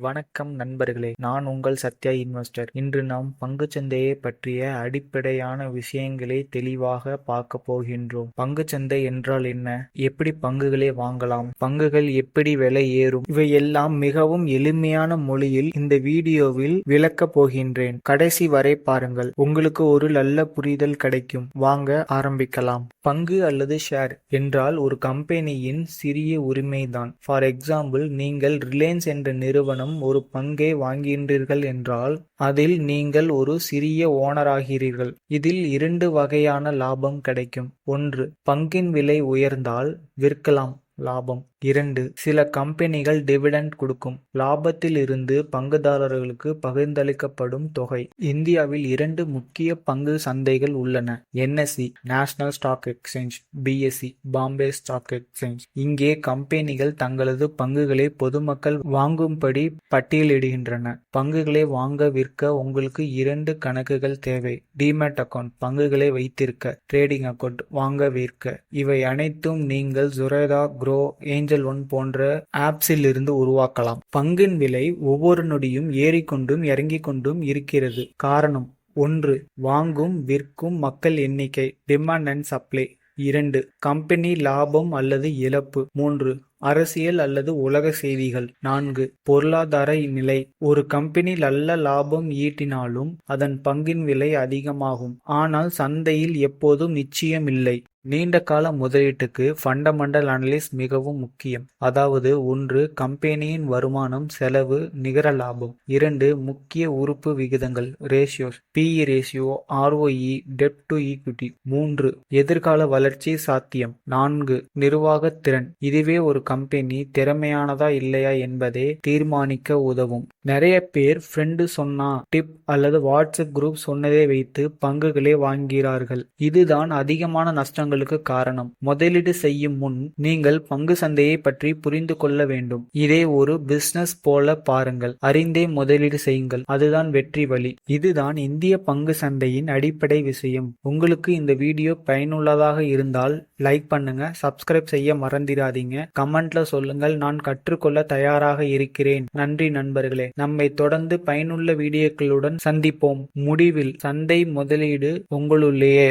வணக்கம் நண்பர்களே நான் உங்கள் சத்யா இன்வெஸ்டர். இன்று நாம் பங்குச்சந்தையை பற்றிய அடிப்படையான விஷயங்களை தெளிவாக பார்க்க போகின்றோம். பங்குச்சந்தை என்றால் என்ன? எப்படி பங்குகளை வாங்கலாம்? பங்குகள் எப்படி விலை ஏறும்? இவையெல்லாம் மிகவும் எளிமையான மொழியில் இந்த வீடியோவில் விளக்கப் போகின்றேன். கடைசி வரை பாருங்கள். உங்களுக்கு ஒரு நல்ல புரிதல் கிடைக்கும். வாங்க ஆரம்பிக்கலாம். பங்கு அல்லது ஷேர் என்றால் ஒரு கம்பெனியின் சிறிய உரிமைதான். ஃபார் எக்ஸாம்பிள் நீங்கள் ரிலையன்ஸ் என்ற நிறுவனம் ஒரு பங்கை வாங்குகின்றீர்கள் என்றால் அதில் நீங்கள் ஒரு சிறிய ஓனராகிறீர்கள் இதில் இரண்டு வகையான லாபம் கிடைக்கும். ஒன்று பங்கின் விலை உயர்ந்தால் விற்கலாம் லாபம். இரண்டு சில கம்பெனிகள் டிவிடெண்ட் கொடுக்கும். லாபத்தில் இருந்து பங்குதாரர்களுக்கு பகிர்ந்தளிக்கப்படும் தொகை. இந்தியாவில் இரண்டு முக்கிய பங்கு சந்தைகள் உள்ளன. NSC national stock exchange BSC Bombay stock exchange இங்கே கம்பெனிகள் தங்களது பங்குகளை பொதுமக்கள் வாங்கும்படி பட்டியலிடுகின்றன. பங்குகளை வாங்க விற்க உங்களுக்கு இரண்டு கணக்குகள் தேவை. டிமேட் அக்கவுண்ட் பங்குகளை வைத்திருக்க. ட்ரேடிங் அக்கவுண்ட் வாங்க விற்க. இவை அனைத்தும் நீங்கள் ஜுரேதா க்ரோ ஏஞ்சல் ஒன் போன்ற ஆப்ஸில் இருந்து உருவாக்கலாம். பங்கின் விலை ஒவ்வொரு நொடியும் ஏறிக்கொண்டும் இறங்கிக் கொண்டும் இருக்கிறது. காரணம் ஒன்று வாங்கும் விற்கும் மக்கள் எண்ணிக்கை டிமாண்ட் அண்ட் சப்ளை இரண்டு கம்பெனி லாபம் அல்லது இழப்பு. மூன்று அரசியல் அல்லது உலக செய்திகள். நான்கு. பொருளாதார நிலை. ஒரு கம்பெனி நல்ல லாபம் ஈட்டினாலும் அதன் பங்கின் விலை அதிகமாகும். ஆனால் சந்தையில் எப்போதும் நிச்சயம் இல்லை நீண்ட கால முதலீட்டுக்கு ஃபண்டமெண்டல் அனலிஸ் மிகவும் முக்கியம். அதாவது ஒன்று கம்பெனியின் வருமானம் செலவு நிகர லாபம். இரண்டு முக்கிய உறுப்பு விகிதங்கள் ரேஷியோஸ் பிஇ ரேஷியோ ஆர்ஓஇ டெப்ட் டு ஈக்விட்டி மூன்று எதிர்கால வளர்ச்சி சாத்தியம். நான்கு நிர்வாகத் திறன். இதுவே ஒரு கம்பெனி திறமையானதா இல்லையா என்பதை தீர்மானிக்க உதவும். நிறைய பேர் ஃப்ரெண்டு சொன்னா டிப் அல்லது வாட்ஸ்அப் குரூப் சொன்னதை வைத்து பங்குகளை வாங்கிறார்கள். இதுதான் அதிகமான நஷ்டங்களுக்கு காரணம். முதலீடு செய்யும் முன் நீங்கள் பங்கு சந்தையை பற்றி புரிந்து கொள்ள வேண்டும். இதை ஒரு பிசினஸ் போல பாருங்கள். அறிந்தே முதலீடு செய்யுங்கள். அதுதான் வெற்றி வழி. இதுதான் இந்திய பங்கு சந்தையின் அடிப்படை விஷயம். உங்களுக்கு இந்த வீடியோ பயனுள்ளதாக இருந்தால் லைக் பண்ணுங்க. சப்ஸ்கிரைப் செய்ய மறந்திடாதீங்க கமெண்ட்ல சொல்லுங்கள். நான் கற்றுக்கொள்ள தயாராக இருக்கிறேன். நன்றி நண்பர்களே. நம்மை தொடர்ந்து பயனுள்ள வீடியோக்களுடன் சந்திப்போம். முடிவில் சந்தை முதலீடு உங்களுள்ளேயே